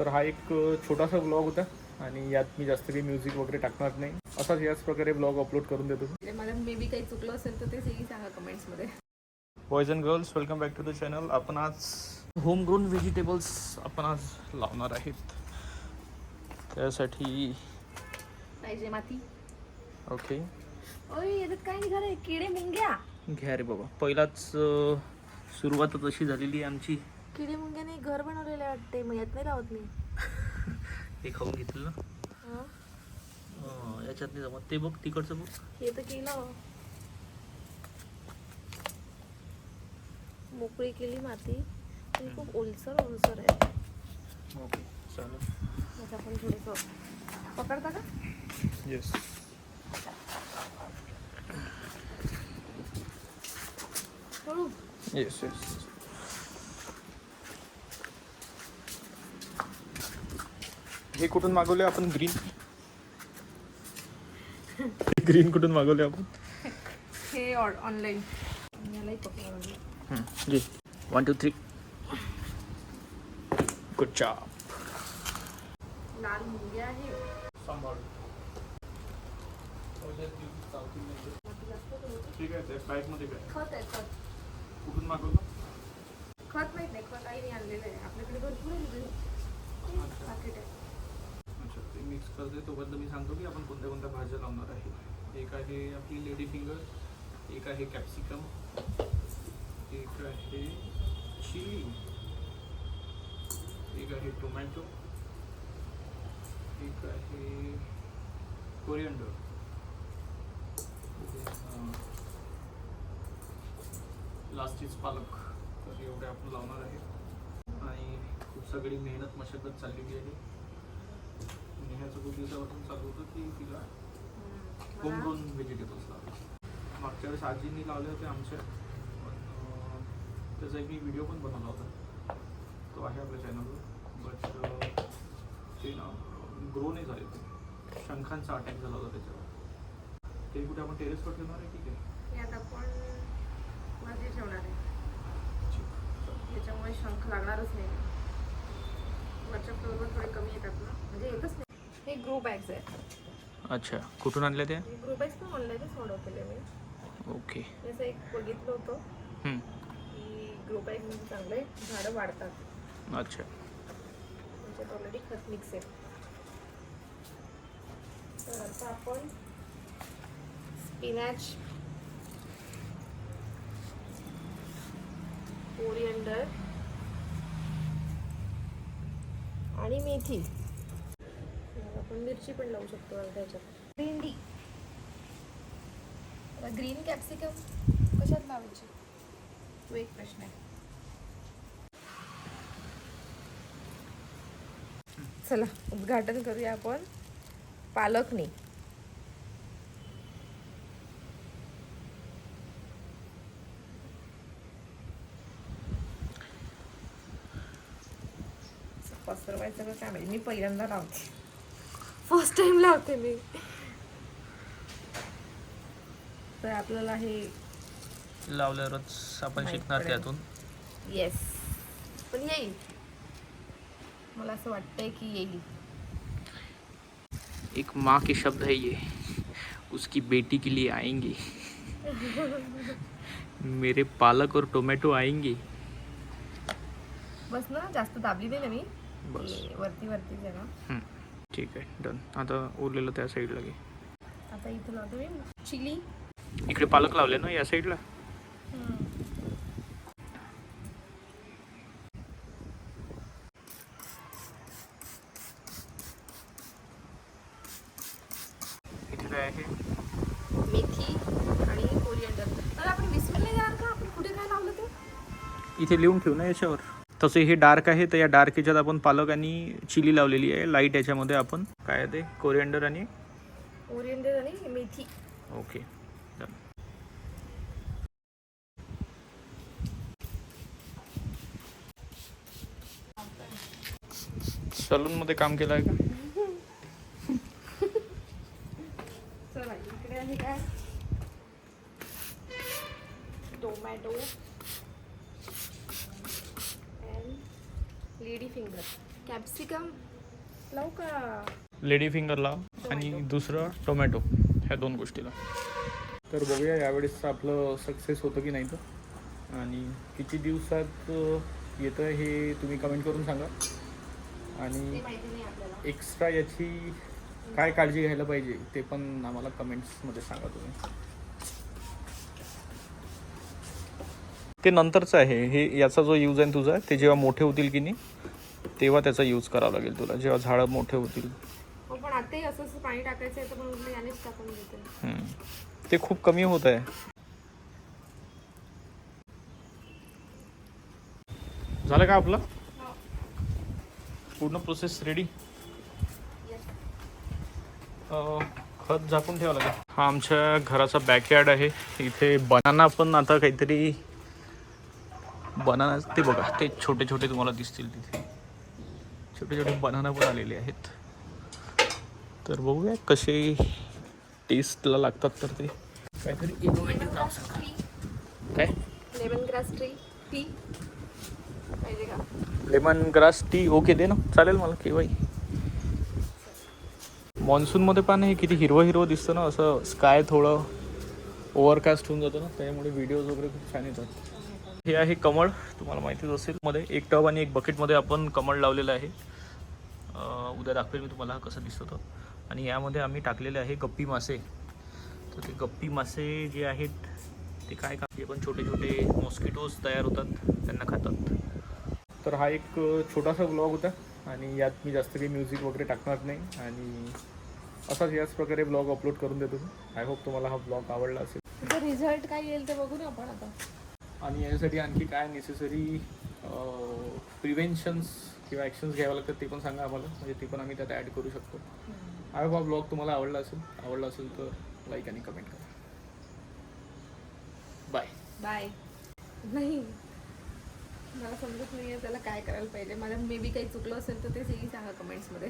तर हा एक छोटासा ब्लॉग होता आणि यात मी जास्त काही म्युझिक वगैरे टाकणार नाही. असाच याच प्रकारे ब्लॉग अपलोड करून देतो. म्हणजे मला मे बी काही चुकलं असेल तर तेही सांगा कमेंट्समध्ये boys and girls welcome back to the channel आपण आज होम ग्रोन व्हेजिटेबल्स आपण आज लावणार आहेत. त्यासाठी पाहिजे माती. ओके काय निघालंय? किडे मुंग्या. घ्या रे बाबा. पहिलाच अ, सुरुवातच अशी झालेली आहे आमची. किडे मुंग्याने घर बनवलेले वाटते मग यात नाही लावत मी. हे खाऊन घेतलं ना? हं? अ, याच्यात नाही जमत. ते बघ तिकडचं बघ. हे तर केलं. मोकळी केली माती. पण खूप ओलसर ओलसर आहे. ओके चालेल. मग आपण थोडंसं पकडता का? येस हळू येस येस हे कुठून मागवले आपण? ग्रीन ग्रीन कुठून मागवले आपण? हे ऑनलाईन. जी. One two three good job लाल मुंग्या आहे. ठीक आहे खत आहे खत. कुठून मागवलं? खत माहित नाही खत आईने आणलेलं आहे. आपल्याकडे भरपूर पाकिट आहे. मिक्स करते तोपर्यंत मी सांगतो की आपण कोणत्या कोणत्या भाज्या लावणार आहे. एक आहे आपली लेडी फिंगर एक आहे कॅप्सिकम एक आहे चिली एक आहे टोमॅटो एक आहे कोरिअंडर लास्ट इज पालक. तर एवढे आपण लावणार आहे. आणि खूप सगळी मेहनत मशक्कत चाललेली आहे. नेहाचं खूप दिवसापासून चालू होतं की तिला होम ग्रोन व्हेजिटेबल्स लावले मागच्या वेळेस आजींनी लावले होते आमच्या त्याचा एक मी व्हिडिओ पण बनवला होता. तो आहे आपल्या चॅनलवर बट ते ना ग्रो नाही झाले ते. शंखांचा अटॅक झाला होता त्याच्यावर. ते कुठे आपण टेरेसवर ठेवणार आहे ठीक आहे हे आता आपण वरती ठेवणार आहे? ठीक. चालेल. याच्यामुळे शंख लागणारच नाही. वरच्या फ्लोअरवर थोडे कमी येतात ना? म्हणजे येतच नाही. हे ग्रो बॅग्स आहेत. अच्छा. कुठून आणले ते? ग्रो बॅग्स पण ऑनलाईनच ऑर्डर केले मी. ओके जसं एक बघितलं होतं हम्म. की ग्रो बॅग म्हणजे चांगले झाडं वाढतात. अच्छा. त्याच्यात ऑलरेडी खत मिक्स आहे. तर आता आपण स्पिनॅच कोरिअंडर आणि मेथी. आपण मिरची पण लावू शकतो त्याच्यात ह्याच्यात. भेंडी ग्रीन कॅप्सिकम कशात लावायची? तो एक प्रश्न आहे. चला उद्घाटन करूया आपण. पालकने. पसरवायचं काय माहिती? मी पहिल्यांदा लावते. फर्स्ट टाइम लावते मी. तर आपल्याला हे लावल्यावरच आपण माहीत शिकणार पडेल. त्यातून. येस पण येईल. मला असं वाटतंय की येईल. एक माँ के शब्द है ये. उसकी बेटी के लिए आएंगे. मेरे पालक और टोमेटो आएंगे. बस ना जास्त दाबली नाही ना मी. बस. वरती वरती जरा. हम्म, ठीक आहे डन आता उरलेलं त्या साईडला घे. आता इथे लावते मी चिली? इकडे पालक लावले ना या साईडला आहे? मेथी आणि कोरिअंडर तर आपण विसरले यार का? आपण कुठे काय लावलं ते? इथे लिहून ठेव ना याच्यावर. तसे हे डार्क आहे तर या डार्क याच्यात आपण पालक आणि चिली लावलेली आहे. लाइट याच्यामध्ये आपण काय ते? कोरिअंडर आणि कोरिअंडर आणि मेथी. ओके. सलूनमध्ये काम केलं आहे का? Tomato and lady finger. Capsicum लावू का? लेडी फिंगरला आणि दुसरं टोमॅटो ह्या दोन गोष्टीला. तर बघूया यावेळेस आपलं सक्सेस होतं की नाही तर. आणि किती दिवसात येतं हे तुम्ही कमेंट करून सांगा. आणि एक्स्ट्रा याची काय काळजी घ्यायला पाहिजे ते पण आम्हाला कमेंट्समध्ये सांगा तुम्ही. ते नंतरचं आहे. हे याचा जो यूज आहे तुझा ते जेव्हा मोठे होतील की नाही तेव्हा त्याचा यूज करावा लागेल तुला. जेव्हा झाडं मोठे होतील. हो पण आताही असं असं पाणी टाकायचं आहे तर म्हणून मी यानेच टाकून देते. हम्म. ते खूप कमी होत आहे. झालं का आपलं? पूर्ण प्रोसेस रेडी खत झाकून ठेवा लागेल. हा आमच्या घराचा बॅकयार्ड आहे. इथे बनाना पण आता काहीतरी बनाना ते बघा ते छोटे छोटे तुम्हाला दिसतील तिथे. छोटे छोटे बनाना पण आलेले आहेत. तर बघूया कसे टेस्टला लागतात तर ते. काहीतरी नाव सांगा. काय? Lemon grass tree tea lemon grass tea okay दे ना. चालेल मला केव्हाही मान्सूनमध्ये पण हे किती हिरवं हिरवं दिसतं ना असं स्काय थोडं ओव्हरकास्ट होऊन जातं ना त्यामुळे व्हिडिओज वगैरे खूप छान येतात. हे आहे कमळ. तुम्हाला माहितीच असेल मध्ये एक टब आणि एक बकेटमध्ये आपण कमळ लावलेलं आहे. उद्या दाखवेल मी तुम्हाला हा कसं दिसतो आणि यामध्ये आम्ही टाकलेले आहे गप्पी मासे. तर ते गप्पी मासे जे आहेत ते काय का ते पण छोटे छोटे मॉस्किटोज तयार होतात त्यांना खातात. तर हा एक छोटासा ब्लॉग होता आणि यात मी जास्त काही म्युझिक वगैरे टाकणार नाही. आणि असाच याच प्रकारे ब्लॉग अपलोड करून देतो. आय होप तुम्हाला हा ब्लॉग आवडला असेल. रिझल्ट काय येईल ते बघू ना आपण आता आणि याच्यासाठी आणखी काय नेसेसरी प्रिव्हेन्शन्स किंवा ॲक्शन्स घ्यावं लागतात ते पण सांगा आम्हाला. म्हणजे ते पण आम्ही त्यात ॲड करू शकतो. आय होप हा ब्लॉग तुम्हाला आवडला असेल आवडला असेल तर लाईक आणि कमेंट करा. बाय बाय नाही. मला समजत नाही आहे त्याला काय करायला पाहिजे. मला मे बी काही चुकलं असेल तर ते सांगा कमेंट्समध्ये